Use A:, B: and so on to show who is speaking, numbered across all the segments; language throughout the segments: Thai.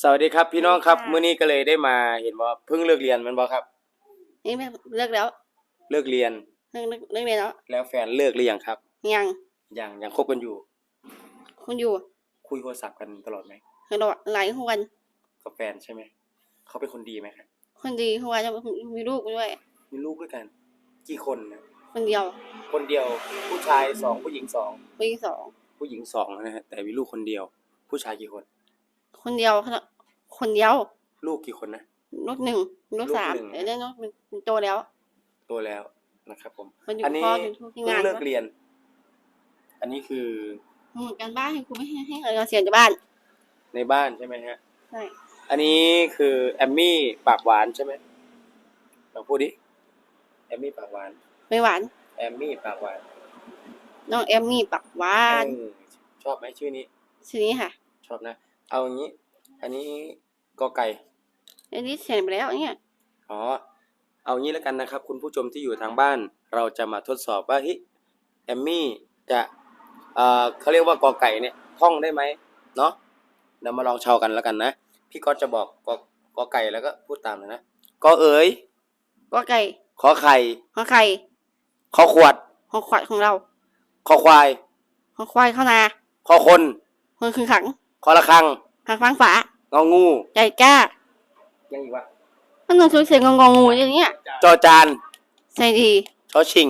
A: สวัสดีครับพี่น้องครับ
B: ค่ะ
A: มื้อนี้ก็เลยได้มาเห็นว่าเพิ่งเลิกเรียนแมันบ่ครับ
B: นี่แม่เลิกแล้ว
A: เลิกเรียน
B: เลิกเลิกเลิกเรียนแล้ว
A: แล้วแฟนเลิกหรือยังครับ
B: ยัง
A: ยังยังคบกันอยู่
B: คุณอยู่
A: คุยโทรศัพท์กันตลอดไหม
B: ตลอดหลายวัน
A: กับแฟนใช่ไหมเขาเป็นคนดีไหมครับ
B: คนดีทุกวันจะมีลูกด้วย
A: มีลูกด้วยกัน กี่คนนะ
B: คนเดียว
A: คนเดียวผู้ชายสองผู้หญิงสอง
B: ปีสอง
A: ผู้หญิงสองนะฮะแต่มีลูกคนเดียว ผู้ชายกี่คน
B: คนเดียวคนเดียว
A: ลูกกี่คนนะ
B: ลูกหนึ่งลูกสาม
A: ลูกหนึ่ง
B: เดี๋ยวได้ลูกเป็นโตแล้ว
A: โตแล้วนะครับ ผม
B: มันอยู่
A: อันนี้
B: พ่ออยู่ที่
A: เพิ่
B: งางน
A: เลิกเรียน อันนี้คือ
B: เหมือนกันบ้านให้คุณไม่ให้ให้เราเสียจากบ้าน
A: ในบ้านใช่ไหมฮะ
B: ใช่
A: อันนี้คือแอมมี่ปากหวานใช่ไหมลองพูดดิ แอมมี่ปากหวาน
B: ไม่หวาน
A: แอมมี่ปากหวาน
B: น้องแอมมี่ปักหวาน
A: เออชอบไหมชื่อนี้
B: ชื่อนี้ค่ะ
A: ชอบนะ เอาอย่างนี้ อันนี้กอไก่
B: อันนี้เสร็จไปแล้วเนี่ย
A: อ๋อ เอางี้แล้วกันนะครับ คุณผู้ชมที่อยู่ทางบ้าน เราจะมาทดสอบว่าเฮ้ยแอมมี่จะเอ่อเขาเรียกว่ากอไก่เนี่ยท่องได้ไหมเนาะเดี๋ยวมาลองเชากันแล้วกันนะ พี่ก็จะบอกกอกอไก่แล้วก็พูดตามเลยนะกอเอ๋ย
B: ก็ไก่
A: ขอไข่
B: ขอไข่
A: ขอขวด
B: ของขวัญของเรา
A: ขอควาย
B: ของควายเข้านา
A: ขอคน
B: คนคือขัง
A: ขอระฆัง
B: ขังฟังฝาง
A: องู
B: ใจกล้า
A: ยังอีกวะ
B: มันต้องช่วยเสียงงงงูอย่างเงี้ย
A: จอจาน
B: ใช่ดี
A: ชอชิง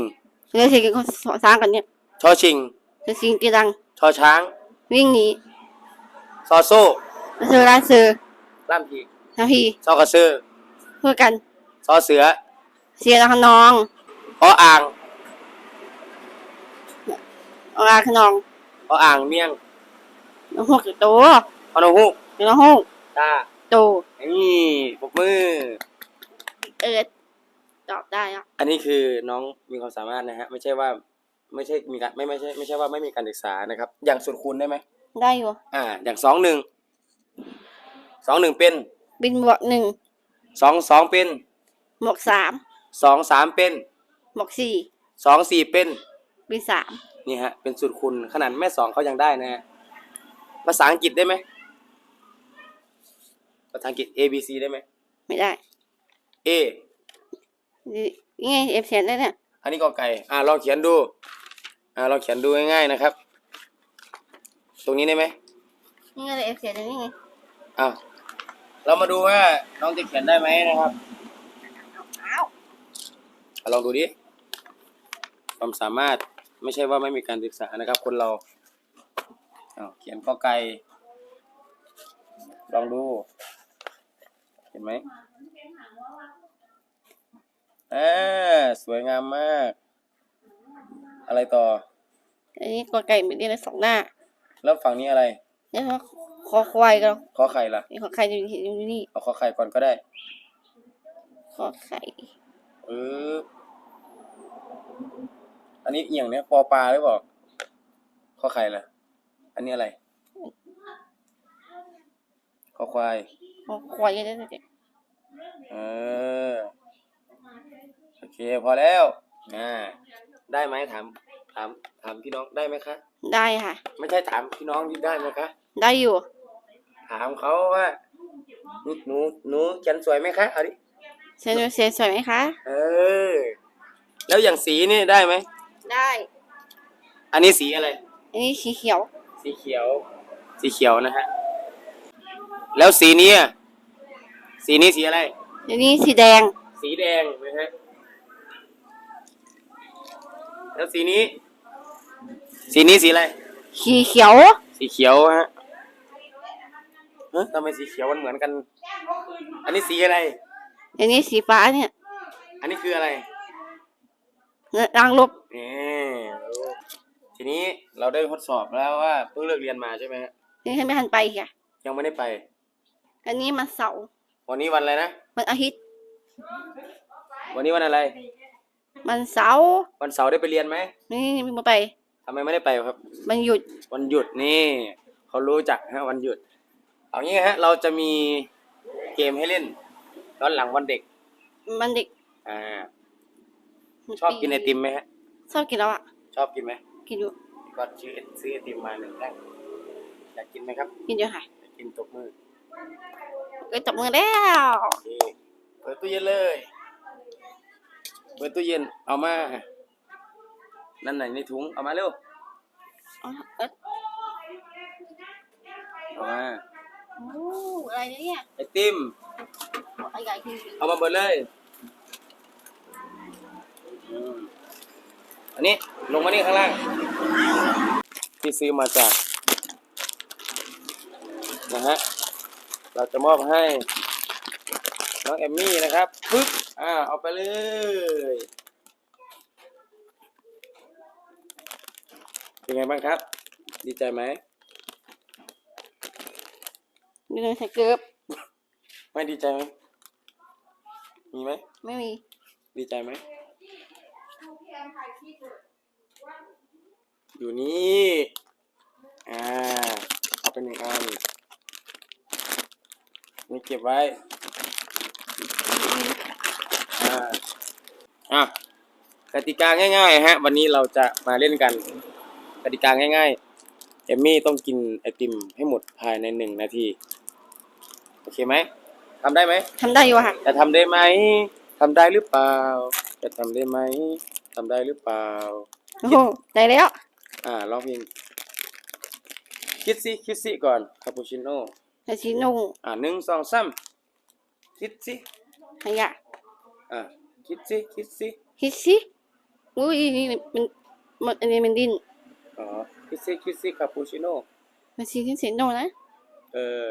B: เลยเสียงเขาสร้างกันเนี่ย
A: ชอชิง
B: จะสิงกีดัง
A: ชอช้าง
B: วิ่งหนี
A: ซอโซ่
B: เสือร้านเสือ
A: ล่ามพีก
B: นาพี
A: ซอกระซื้อ
B: เพื่อกัน
A: ซอเสือ
B: เสียละขนอง
A: ออ่าง
B: ออาขนอง
A: ออ่างเมี่ยง
B: น้องหกโต
A: อโนฮูก
B: น้องหก
A: ตา
B: โต
A: นี่ปรบมือ
B: เอิดตอบได้อะ
A: อันนี้คือน้องมีความสามารถนะฮะ ไม่ใช่ว่าไม่ใช่มีการไม่ไม่ใช่ไม่ใช่ว่าไม่มีการศึกษานะครับ อย่างสุดคูณได้ไหม
B: ได้อยู่
A: อ่า อย่างสองหนึ่งสองหนึ่งเป็น
B: บินบวกหนึ่ง
A: สองสองเป็น
B: บวกสาม
A: สองสามเป็น
B: บวกสี่
A: สองสี่เป็น
B: บินสาม
A: นี่ฮะเป็นสูตรคูณขนาดแม่สองเขายังได้นะฮะ ภาษาอังกฤษได้ไหมภาษาอังกฤษ A B C ได้ไหม
B: ไม่ได้
A: A
B: นี่ไงเอฟเสียนได้เนี่ย
A: อันนี้กอไก่ อ่าลองเขียนดู อ่าลองเขียนดูง่ายๆนะครับ ตรงนี้ได้ไหม
B: นี่ไงเอฟเสียนนี่ไง
A: อ้าวเรามาดูว่าน้องจะเขียนได้ไหมนะครับอะลองดูดิความสามารถไม่ใช่ว่าไม่มีการศึกษานะครับ คนเราอ้าว เขียนกอไก่ ลองดู เห็นไหมเออสวยงามมาก อะไรต่อ
B: อันนี้กอไก่ไม่ได้เลยสองหน้า
A: แล้วฝั่งนี้อะไร
B: เนี่ยว่าคอควายกับ
A: ขอไข่ล่ะ
B: นี่ขอไข่อยู่ที่อยู่นี่
A: เอาขอไข่ก่อนก็ได้
B: ขอไข่
A: เอออันนี้เอียงเนี่ยปอปลาหรือเปล่าขอไข่ล่ะ อันนี้อะไรขอควาย
B: ขอควายได้เลย
A: เออ โอเค พอแล้วอ่าได้ไหมถาม ถาม ถามพี่น้องได้ไหมคะ
B: ได้ค่ะ
A: ไม่ใช่ถามพี่น้องที่ได้ไหมคะ
B: ได้อยู่
A: ถามเขาว่าหนูหนูหนูเขียนสวยไหมคะ เอาดิ
B: เซนเซนสวยไหมคะ
A: เออ แล้วอย่างสีนี่ได้ไหม
B: ได้
A: อันนี้สีอะไร
B: อันนี้สีเขียว
A: สีเขียว สีเขียวนะฮะ แล้วสีนี้อะสีนี้สีอะไร
B: อันนี้สีแดง
A: สีแดงนะฮะ แล้วสีนี้ สีนี้สีอะไร
B: สีเขียว
A: สีเขียวฮะเฮ้ยทำไมสีเขียวมันเหมือนกัน อันนี้สีอะไร
B: อันนี้สีฟ้าเนี่ย
A: อันนี้คืออะไร
B: รางลบ
A: นี่รู้ที นี้เราได้ทดสอบแล้วว่าเพิ่งเลิกเรียนมาใช่ไหมฮะ
B: นี่ให้ไม่ทันไปค่ะ
A: ยังไม่ได้ไป
B: อันนี้มันเสาร์
A: วันนี้วันอะไรนะ
B: มันอาทิตย์
A: วันนี้วันอะไร
B: มันเสาร์
A: วันเสาร์ได้ไปเรียนไหม
B: นี่ไมาไป
A: ทำไมไม่ได้ไปครับ
B: มันหยุด
A: วันหยุดนี่เขารู้จักฮะวันหยุด เอางี้ฮะ เราจะมีเกมให้เล่นย้อนหลังวันเด็ก
B: มันเด็ก
A: อ่าชอบกินไอติมไหมฮะ
B: ชอบกินแล้วอะ
A: ชอบกินไหม
B: กินอยู่
A: ก็ซื้อซื้อไอติมมาหนึ่งแท่งอยากกินไหมครับ
B: กินอยู่ค่ะ
A: อยากกินตบมือ
B: ก็จับมือแล้ว
A: โอเคเปิดตู้เย็นเลย เปิดตู้เย็นเอามา นั่นไหนในถุงเอามาเร็ว
B: อ๋อเอิร์ธ
A: เอามา
B: โอ้อะไรเนี่ย
A: ไอติม
B: อะไรใหญ่ขึ้น
A: เอามาเบิดเลยอืม อันนี้ลงมานี่ข้างล่าง ที่ซื้อมาจากนะฮะเราจะมอบให้น้องแอมมี่นะครับปึ๊บอ่าเอาไปเลยเป็นไงบ้างครับ ดีใจไหม
B: มีเงินใส่เกือบ
A: ไม่ดีใจไหมมีไหม
B: ไม่มี
A: ดีใจไหม อยู่นี่อ่าเอาเป็นหนึ่งอันนี่เก็บไว้อ่าอะกติกาง่ายๆฮะ วันนี้เราจะมาเล่นกันกติกาง่ายๆเอมมี่ต้องกินไอติมให้หมดภายในหนึ่งนาที โอเคไหมทำได้ไหม
B: ทำได้อยู่อะค่ะ
A: จะทำได้ไหมทำได้หรือเปล่า จะทำได้ไหม ทำได้หรือเปล่า
B: โอ้โหได้แล้ว
A: อ่าร้องเพลงคิดสิคิดสิก่อนคาปูชิโน่
B: แต่ชิโน่
A: อ่าหนึ่งสองสามคิดสิ
B: ขยะ
A: อ่าคิดสิคิดสิ
B: คิดสิอุ้ยนี่มันมันอันนี้มันดิ้น
A: อ๋อคิดสิคิดสิคาปูชิโน่
B: มันชีขึ้นเสียงโน่นะ
A: เออ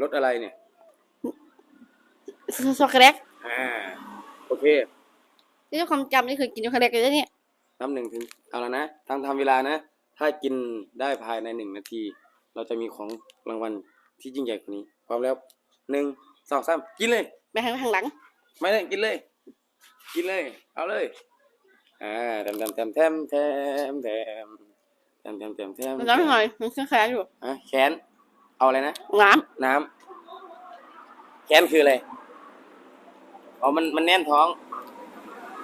A: รสอะไรเนี่ย
B: ช็อกโกแลต
A: อ่าโอเค
B: นี่ด้วยความจำนี่เคยกินช็อกโกแลตกันแล้วเนี่ย
A: นับหนึ่งถึงเอาแล้วนะทำทำเวลานะ ถ้ากินได้ภายในหนึ่งนาที เราจะมีของรางวัลที่ยิ่งใหญ่กว่านี้พร้อมแล้วหนึ่งสองสามกินเลย
B: ไปทางข้างหลัง
A: ไม่ได้กินเลย กินเลย เอาเลยอ่าแถมแถมแถมแถมแถมแถมแถมแถมแถมแถม
B: มันร้อนหน่อยมันเครื่องแข็งอยู่
A: อะแขน เอาอะไรนะ
B: น้
A: น้ำแขนคืออะไรอ๋อมันมันแน่นท้อง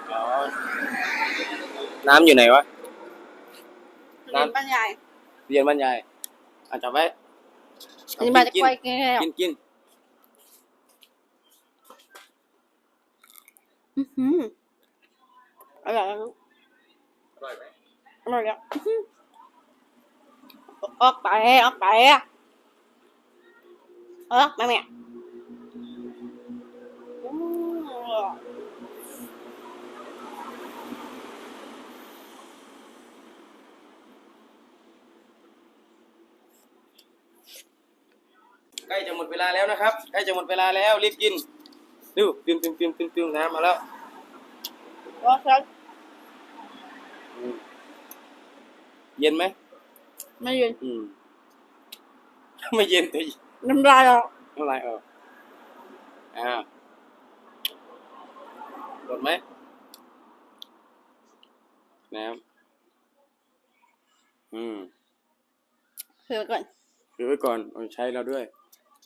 B: Đó. Nam như này quá. Nam. Ban dài. Tiền ban dài. À chào bé. Nhưng mà quay nghe. Kiên kiên. Ừ. Ở lại luôn. Rồi. Rồi. Ốc bè, ốc bè. Ốc
A: bè mẹ. ล้จะหมดเวลาแล้วนะครับใกล้จะหมดเวลาแล้วรีบกินดูตึมตึมตึมตึมตึมน้ำมาแล้ว
B: ร้อนครับ
A: อืมเย็นไหม
B: ไม่เย็น
A: อืมไม่เย็นแต่
B: น้ำลายออก
A: น้ำลายออกอ่าหมดไหมน้ำอืม
B: เผื่อก่อน
A: ถือไว้ก่อนเอาใช้เราด้วย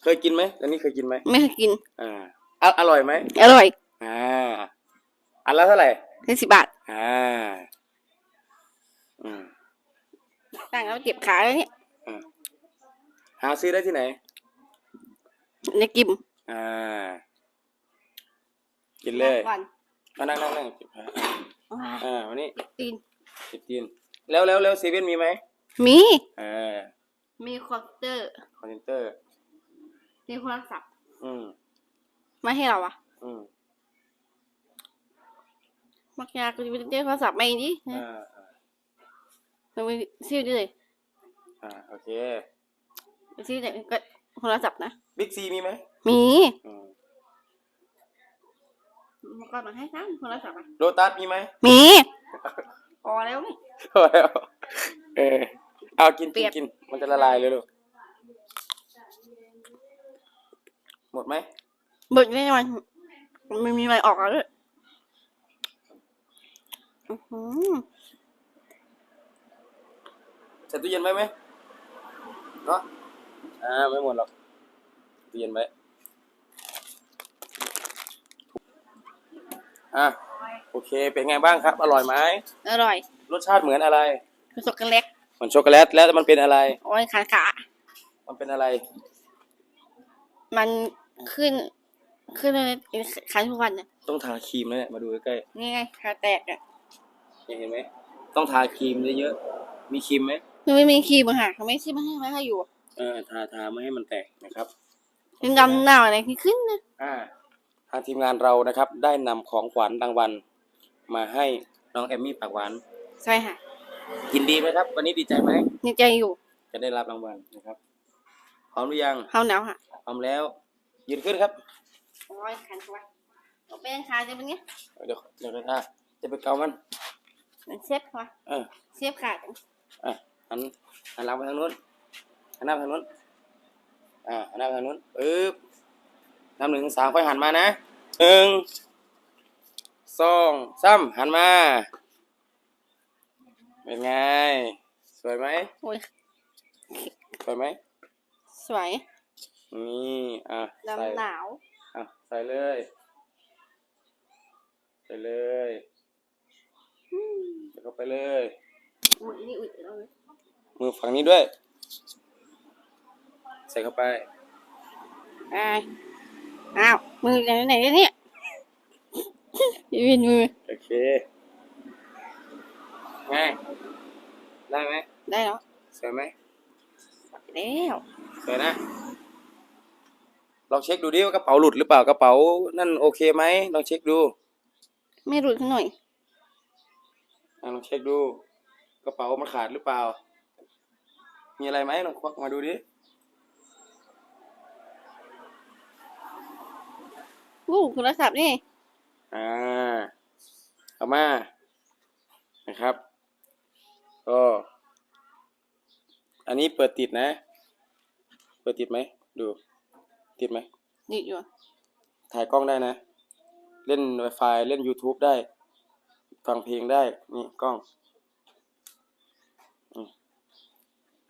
A: เคยกินไหมอันนี้เคยกินไหม
B: ไม่เคยกิน
A: อ่าอะอร่อยไหม
B: อร่อย
A: อ่า อันละเท่าไหร่
B: แค่สิบบาท
A: อ่า อืม
B: ตั้งแล้วเก็บขาแล้วเนี่ย
A: อ่าหาซื้อได้ที่ไหน
B: ในกิม
A: อ่า กินเลย
B: ก่อน
A: มานั่งนั่งนั่งเก็บผ้า
B: อ่า
A: อ่าวันนี้
B: ตีน
A: เก็บตีน แล้วแล้วแล้วเซเว่นมีไหม
B: มี
A: เออ
B: มีคอมพิวเตอร์
A: คอนเทนเตอร์
B: มีโทรศัพท์
A: อืม
B: ไม่ให้เราอะ
A: อืม
B: มักยาก็จะไปเจอโทรศัพท์ไม่ดิ
A: อ่าอ่า
B: เราไปซื้อได้เลย
A: อ่าโอเค
B: ไปซื้อได้ก็โทรศัพท์นะ
A: บิ๊กซีมีไหม
B: มี
A: อืม
B: มาก่อนมาให้ทั้งโทรศัพท์อะ
A: โลตัสมีไหม
B: มีพอแล้วนี่
A: พอแล้วเออเอากิน
B: เปรี
A: กิน
B: ยบ
A: กินมันจะละลายเลยลูก หมดไหม
B: เบิกได้มันมันมีอะไรออกแล้วด้วยอื้อหือ
A: ใส่ตู้เย็นไว้ไหมเนาะอ่าไม่หมดหรอกตู้เย็นไว้อะโอเค เป็นไงบ้างครับ อร่อยไหม
B: อร่อย
A: รสชาติเหมือนอะไร
B: คือช็อกโกแลต
A: เหมือนช็อกโกแลตแล้วมันเป็นอะไร
B: โอ้ยขาขา
A: มันเป็นอะไร
B: มัน ขึ้น ขึ้นเลยคันทุกวันน่ะ
A: ต้องทาครีมนะเนี่ยมาดูใกล้
B: นี่ไงขาแตกอะ
A: ๆเนี่ยเห็นไหมต้องทาครีมเยอะๆมีครีมไหม
B: มันไม่มีครีมอะค่ะเขาไม่ใช่ไม่ให้ไม่ให้อยู่
A: เออทาทาไม่ให้มันแตกนะครับ
B: เป็นดำหนาวอะไรที่ขึ้นนะ
A: อ่าทางทีมงานเรานะครับ ได้นำของขวัญรางวัลมาให้น้องแอมมี่ปากหวาน
B: ใช่ค่ะ
A: ยินดีไหมครับ วันนี้ดีใจไหม
B: ยังใจอยู่
A: จะได้รับรางวัลนะครับพร้อมหรือยัง
B: เข้าหนาวค่ะ
A: พร้อมแล้ว ยืนขึ้นครับ
B: โอ้ยคันทุกวันเอาเป็นขาจะเป็นไง
A: เดี๋ยวเดี๋ยวอะจะไปเกามัน
B: มันเซฟวะ
A: เออ
B: เซฟขาด
A: อะหันหันหลังไปทางนู้นหันหน้าไปทางนู้นอ่าหันหน้าไปทางนู้นปึ๊บนับหนึ่งถึงสามค่อยหันมานะหนึ่งสองสามหันมา เป็นไง สวยไหม
B: โอ้ย
A: สวยไหม
B: สวย
A: นี่อะใส่
B: ดำหนาว
A: อะใส่เลย ใส่เลย
B: อืม
A: ใส่เข้าไปเลย
B: อุ้ยนี่อุ้ยเอาเลย
A: มือฝั่งนี้ด้วย ใส่เข้าไป
B: ไปอ้าวมือไหนไหนเนี่ยยืนมือ
A: โอเคไงได้ไหม
B: ได้แล้ว
A: สวยไหม
B: แล้ว
A: สวยนะ ลองเช็คดูดิว่ากระเป๋าหลุดหรือเปล่ากระเป๋านั่นโอเคไหมลองเช็คดู
B: ไม่หลุดหน่อย
A: อะลองเช็คดู กระเป๋ามันขาดหรือเปล่า มีอะไรไหมลองควักมาดูดิ
B: วู้โทรศัพท์นี่
A: อ่าเอามานะครับก็อันนี้เปิดติดนะ เปิดติดไหมดู ติดไหม
B: ดิอยู่
A: ถ่ายกล้องได้นะ เล่น Wi-Fi เล่น YouTube ได้ ฟังเพลงได้ นี่กล้องอืม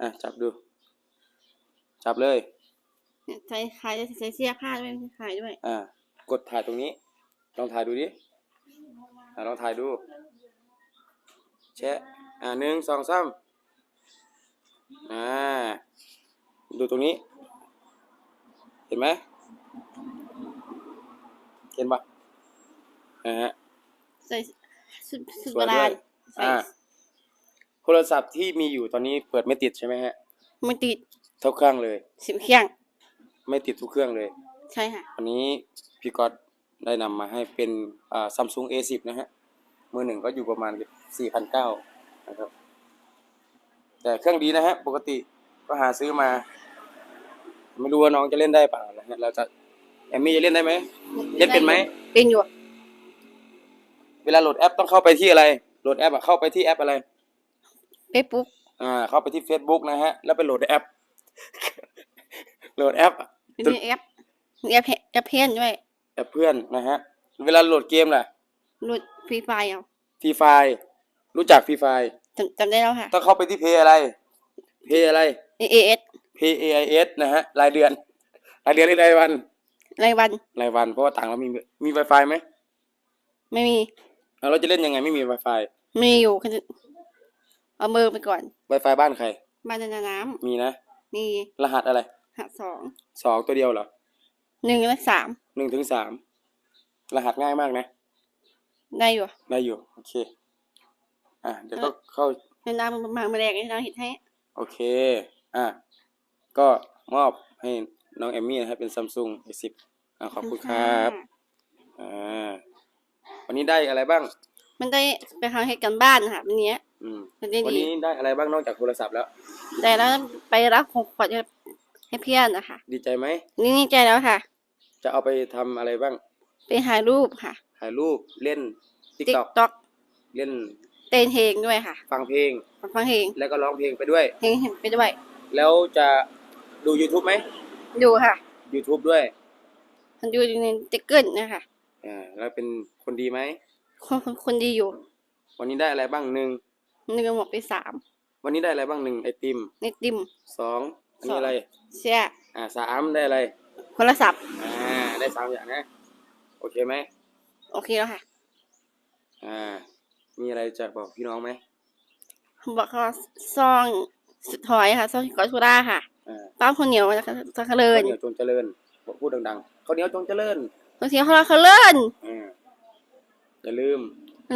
A: อะ จับดู จับเลย
B: เนี่ยใส่ขายใส่เสื้อผ้าด้วยขายด้วย
A: อ่า กดถ่ายตรงนี้ ลองถ่ายดูดิ อ่าลองถ่ายดู แชะ อ่าหนึ่งสองสามอ่า ดูตรงนี้เห็นไหมเห็นปะอ่าฮะ
B: ใส่สุดสุด
A: ส
B: โบ
A: วยด้
B: รา
A: วย
B: ณใส่
A: อ่าโทรศัพท์ที่มีอยู่ตอนนี้เปิดไม่ติดใช่ไหมฮะ
B: ไม่ติด
A: ทุกเครื่องเลย
B: สิบเครื่อง
A: ไม่ติดทุกเครื่องเลย
B: ใช่ค่ะ
A: วันนี้พี่ก๊อตได้นำมาให้เป็นอ่าซัมซุง A10 นะฮะ มือหนึ่งก็อยู่ประมาณ4,900นะครับ แต่เครื่องดีนะฮะ ปกติก็หาซื้อมา ไม่รู้ว่าน้องจะเล่นได้เปล่านะฮะเราจะแอมมี่จะเล่นได้ไหมเล่นเป็นไหม
B: เป็นอยู่
A: เวลาโหลดแอปต้องเข้าไปที่อะไร โหลดแอปอะเข้าไปที่แอปอะไร
B: เฟซบุ๊ก
A: อ่า เข้าไปที่ Facebook นะฮะ แล้วไปโหลดแอป โหลดแอป
B: มีแอปมีแอปแอปเพนด้วย
A: แอปเพื่อนนะฮะ เวลาโหลดเกมล่ะ
B: หลุดฟรีไฟล์เอา
A: ฟรีไฟรู้จักฟรีไฟ
B: จำจำได้แล้วค่ะ
A: ต้องเข้าไปที่เพย์อะไร เพย์อะไร
B: A A S
A: P A I S นะฮะรายเดือน รายเดือนหรือรายวัน
B: รายวัน
A: รายวัน เพราะว่าต่างเรามีมี Wi-Fi ไหม
B: ไม่มี
A: แล้วเราจะเล่นยังไงไม่มี Wi-Fi
B: มีอยู่คือเอามือไปก่อน
A: Wi-Fi บ้านใคร
B: บ้านนาน้
A: มีนะำ
B: มี
A: รหัสอะไร
B: หักสอง
A: สองตัวเดียวเหรอ
B: หนึ่งและสาม
A: หนึ่งถึงสามรหัสง่ายมากนะ
B: ได้อยู่
A: ได้อยู่ โอเค อะเดี๋ยวก็เข้า
B: นาน้ำมาเมื่อแรกนี่เราเห็นให้
A: โอเค อะ ก็มอบให้น้องแอมมี่นะครับเป็นซัมซุง A10 อะขอบคุณครับอ่าวันนี้ได้อะไรบ้าง
B: มันได้ไปทำให้กันบ้านค่ะวันเนี้ย
A: อืม
B: มันได้
A: วัน
B: ดี
A: นี้ได้อะไรบ้างนอกจากโทรศัพท์แล้ว
B: แต่แล้วไปรับของขวัญให้เพื่อนนะคะ
A: ดีใจไหม
B: นี่นี่ใจแล้วค่ะ
A: จะเอาไปทำอะไรบ้าง
B: ไปถ่ายรูปค่ะ
A: ถ่ายรูปเล่น
B: ติ๊ก
A: TikTok
B: ต็อก
A: เล่น
B: เต้นเพลงด้วยค่ะ
A: ฟังเพลง
B: ฟังเพลง
A: แล้วก็ร้องเพลงไปด้วย
B: เพลงเห็นไปด้วย
A: แล้วจะ ดู YouTube ไหม
B: ดูค่ะ
A: YouTube ด้วย
B: มันดูในติ๊กเกิลนะคะ
A: อ่าแล้วเป็นคนดีไหม
B: คนคนคนดีอยู่
A: วันนี้ได้อะไรบ้างหนึ่ง
B: หนึ่งหมดไปสาม
A: วันนี้ได้อะไรบ้างหนึ่งไอติม
B: ในติม
A: สองอันนี้อะไร
B: เสีย
A: อ่าสามได้อะไร
B: โทรศัพท์
A: อ่าได้สามอย่างนะ โอเคไหม
B: โอเคแล้วค่ะ
A: อ่า มีอะไรจะบอกพี่น้องไหม
B: บอกเขาซองสุดถอยค่ะซองกอชูราค่ะ
A: อ่า
B: ป้าคนเหนียวจะจะเจริญ
A: ข้าวเหนียวจนเจริญพูดดังๆข้าวเหนียวจงเจริญ
B: ตัวเสียเขาเขาเลื่อน
A: อ่าอย่าลืม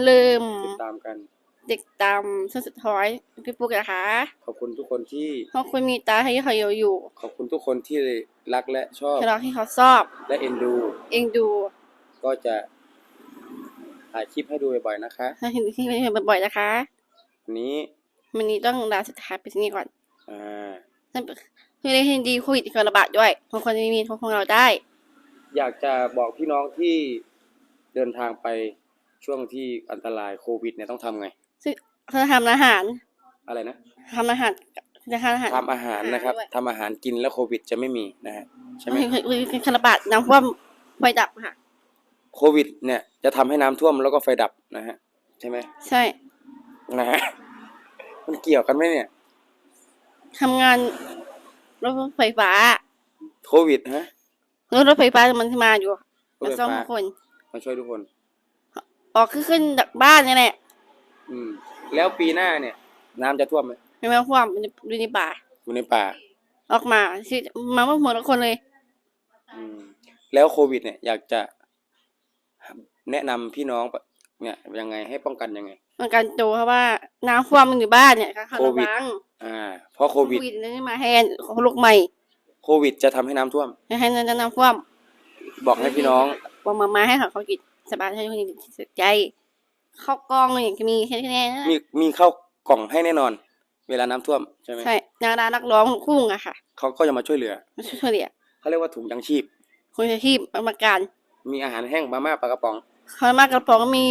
B: ลืม
A: ติดตามกัน
B: เด็กตามช่วงสุดท้ายพี่ปุ๊กนะคะ
A: ขอบคุณทุกคนที่
B: ขอบคุณมีตาให้เขาอยู่อยู่
A: ขอบคุณทุกคนที่รักและชอบ
B: ที่เราให้เขาชอบ
A: และเอ็นดู
B: เองดู
A: ก็จะถ่ายคลิปให้ดูบ่อยๆนะคะ
B: ถ้าเห็นที่ไม่เห็นบ่อยๆนะคะ
A: วันนี้
B: วันนี้ต้องลาสุดท้ายไปที่นี่ก่อน
A: อ่า
B: คือได้เห็นดีโควิดการระบาดด้วยบางคนไม่มีทุกของเราได้
A: อยากจะบอกพี่น้องที่เดินทางไปช่วงที่อันตรายโควิดเนี่ยต้องทำไง
B: ซึ่งเขาจะทำอาหาร
A: อะไรนะ
B: ทำอาหารจะทำอาหาร
A: ทำอาหารนะครับ
B: ด้วย
A: ทำอาหารกินแล้วโควิดจะไม่มีนะฮะใช่ไหม
B: คือคือการระบาดน้ำท่วมไฟดับค่ะ
A: โควิด เนี่ยจะทำให้น้ำท่วมแล้วก็ไฟดับนะฮะใช่ไหม
B: ใช่
A: นะฮะมันเกี่ยวกันไหมเนี่ย
B: ทำงาน รถไฟฟ้า
A: โควิดฮะ
B: รถรถไฟฟ้ามันมาอยู่
A: รถ
B: มา
A: ไฟ
B: ซ่อม
A: ฟ้า
B: ทุกคน
A: มาช่วยทุกคน
B: ออกขึ้นจากบ้านนี่แหละ
A: อืม แล้วปีหน้าเนี่ย น้ำจะท่วมไหม
B: ไม่มาความมันจะอยู่ในป่า
A: อยู่ในป่า
B: ออกมาสิมาว่าหมดทุกคนเลย
A: อืม แล้วโควิด เนี่ย อยากจะ แนะนำพี่น้องปะเนี่ยยังไงให้ป้องกันยังไง
B: มันการโตเพราะว่าน้ำท่วมมันอยู่บ้านเนี่ยค่ะเขา
A: โค
B: ระ
A: วิด
B: วัง
A: อ่าเพราะโควิด
B: นี่มาแทนของลูกใหม่
A: โควิดจะทำให้น้ำท่วม
B: จะให้น้ำน้ำท่วม
A: บอกให้พี่น้อง
B: บอกมามาให้เขาเขากินสบายให้คนสนใจข้าวกล้องอย่างจะมีแค่นี้นะ
A: มีมีเข้าวกล่องให้แน่นอน เวลาน้ำท่วมใช่ไหม
B: ใช่นารานักร้องคู่งอะค่ะ
A: เขาก็จะมาช่วยเหลือ
B: มาช่วยเหลือ
A: เขาเรียกว่าถุงยังชีพ
B: คนที่ประมาการ
A: มีอาหารแห้งมาม่าปลากระป๋อง
B: เขามากระป๋องมี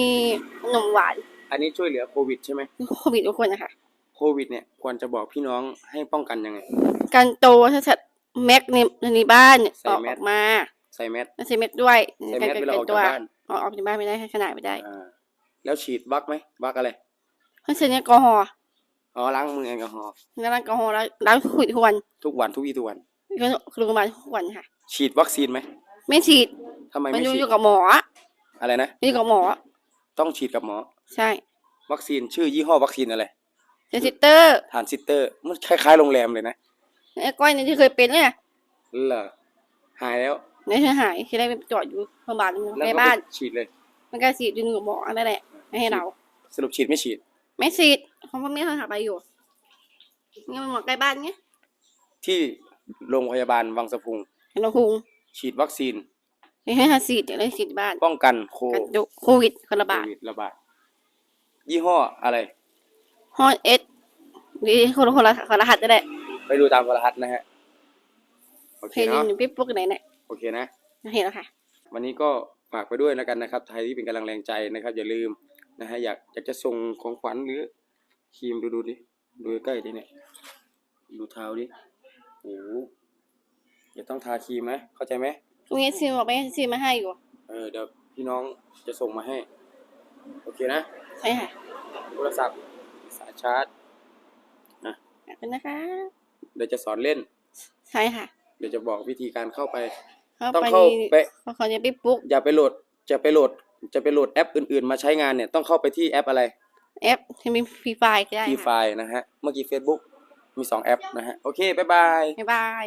B: ขนมหวาน
A: อันนี้ช่วยเหลือโควิดใช่ไหม
B: โควิดทุกคนนะคะ
A: โควิดเนี่ยควรจะบอกพี่น้องให้ป้องกันยังไง
B: การโตถ้าสัตว์แม็กในในบ้านเนี่ย
A: ใส่
B: ออก
A: แมส
B: ออกมา
A: ใส่แมส
B: แล้วใส่แม็กด้วย
A: ใส่แมสเวลาออก
B: ตั
A: จากบ้าน
B: ออกออกจากบ้านไม่ได้ขนาดไม่ได้
A: อ่าแล้วฉีดวัคไหมวัคอะไร
B: เพราะฉะนั้นแอลกอฮอล์
A: อ๋อล้างมือแอลกอฮอล์
B: แล้วแอลกอฮอล์แล้วล้างขุดทุกวัน
A: ทุกวันทุกวี่ทุกวัน
B: ก็โรงพยาบาลทุกวันค่ะ
A: ฉีดวัคซีนไหม
B: ไม่ฉีด
A: ทำไม
B: มัน
A: ไม่
B: อยู่
A: ฉี
B: อ
A: ด
B: ยู่กับหมอ
A: อะไรนะ
B: อยู่กับหมอ
A: ต้องฉีดกับหมอ
B: ใช่
A: วัคซีนชื่อยี่ห้อวัคซีนอะไร
B: เจสิเตอร์
A: ทานซิสเตอร์ มันคล้ายๆโรงแรมเลยนะ
B: ไอ้ก้อยเนี่ยที่เคยเป็นเนี่ย
A: เหรอหายแล้ว
B: ในเธอหายที่ได้ไปจอดอยู่โรงพยาบาล
A: แล้ว
B: ใน
A: ก็
B: บ้าน
A: ไปฉีดเลย
B: มันก็ฉีดอยู่กับหมอนั่นแหละไม่ให้เรา
A: สรุปฉีดไม่ฉีด
B: ไม่ฉีดเขาไม่ให้เราไปอยู่นี่มันหมอใกล้บ้านไง
A: ที่โรงพยาบาลวังสะพุง
B: เราคุง
A: ฉีดวัคซีน
B: ไม่ให้เราฉีดเดี๋ยวเราฉีดบ้าน
A: ป้องกันโค
B: กันดูโควิดคนละบาท
A: วิดระบาด ยี่ห้ออะไร
B: ฮอตเอสหรือคนละคนละคนละหัสนั่นแหละ
A: ไปดูตามโทรทัศน์นะฮะโอเค
B: เพจ
A: เนาะ
B: อยู่พี่ปุ๊กไหนเนี่ย
A: โอเคนะ
B: เห็นแล้วค่ะ
A: วันนี้ก็ฝากไปด้วยแล้วกันนะครับใครที่เป็นกำลังแรงใจนะครับ อย่าลืมนะฮะอยากอยากจะส่งของขวัญหรือครีมดูดูดิดูใกล้ๆดิเนี่ยดูเท้าดิโอ้โหอย่าต้องทาครีมนะเข้าใจไหม
B: ตรงนี้ซีบอกไปซีมาให้อยู่
A: เออเดี๋ยวพี่น้องจะส่งมาให้ โอเคนะ
B: ใช่ค่ะ
A: โทรศัพท์สายชาร์จ
B: ขอบคุณนะคะ
A: เดี๋ยวจะสอนเล่น
B: ใช่ค่ะ
A: เดี๋ยวจะบอกวิธีการเข้าไป
B: เข้า
A: ต้อง
B: ไป
A: เข้า
B: นี่
A: ไป
B: เขาจะพี่ปุ๊ก
A: อย่าไปโหลดจะไปโหลดจะไปโหลดแอปอื่นๆ มาใช้งานเนี่ยต้องเข้าไปที่แอปอะไร
B: แอปที่มีฟรีไฟล์ก็ได้
A: ที่ไฟ
B: ค่ะ
A: ล์นะฮะ เมื่อกี้ Facebook มี 2 แอปนะฮะ โอเค บ๊ายบาย
B: บ๊ายบาย